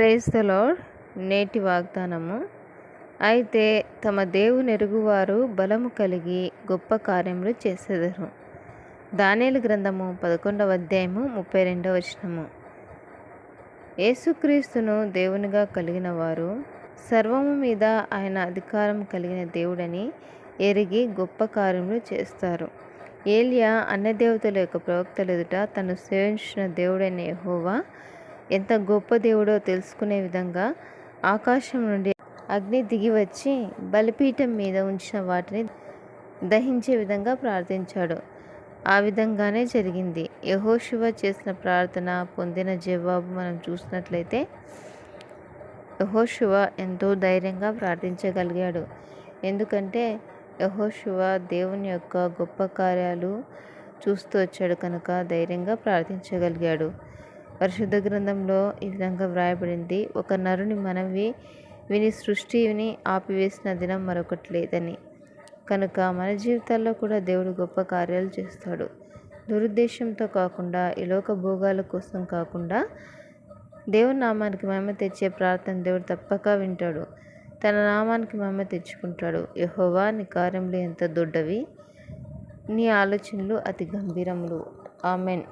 Praise నేటి వాగ్దానము. అయితే తమ దేవుని ఎరుగువారు బలము కలిగి గొప్ప కార్యములు చేసేదరు. దానేలు గ్రంథము పదకొండవ అధ్యాయము ముప్పై రెండవ వచనము. యేసుక్రీస్తును దేవునిగా కలిగిన వారు సర్వము మీద ఆయన అధికారం కలిగిన దేవుడని ఎరిగి గొప్ప కార్యములు చేస్తారు. ఏలియా అన్నదేవతల యొక్క ప్రవక్తల ఎదుట తను సేవించిన దేవుడైన యహోవా ఎంత గొప్ప దేవుడో తెలుసుకునే విధంగా ఆకాశం నుండి అగ్ని దిగి వచ్చి బలిపీఠం మీద ఉంచిన వాటిని దహించే విధంగా ప్రార్థించాడు. ఆ విధంగానే జరిగింది. యహోశివ చేసిన ప్రార్థన పొందిన జవాబు మనం చూసినట్లయితే యహోశివ ఎంతో ధైర్యంగా ప్రార్థించగలిగాడు. ఎందుకంటే యహోశివ దేవుని యొక్క గొప్ప కార్యాలు చూస్తూ వచ్చాడు కనుక ధైర్యంగా ప్రార్థించగలిగాడు. పరిశుద్ధ గ్రంథంలో ఈ విధంగా వ్రాయబడింది. ఒక నరుని మనవి విని సృష్టిని ఆపివేసిన దినం మరొకటి లేదని. కనుక మన జీవితాల్లో కూడా దేవుడు గొప్ప కార్యాలు చేస్తాడు. దురుద్దేశంతో కాకుండా ఇలోక భోగాల కోసం కాకుండా దేవుని నామానికి మహిమ తెచ్చే ప్రార్థన దేవుడు తప్పక వింటాడు. తన నామానికి మహిమ తెచ్చుకుంటాడు. యహోవా నీ కార్యములు ఎంత దొడ్డవి? నీ ఆలోచనలు అతి గంభీరములు. ఆమెన్.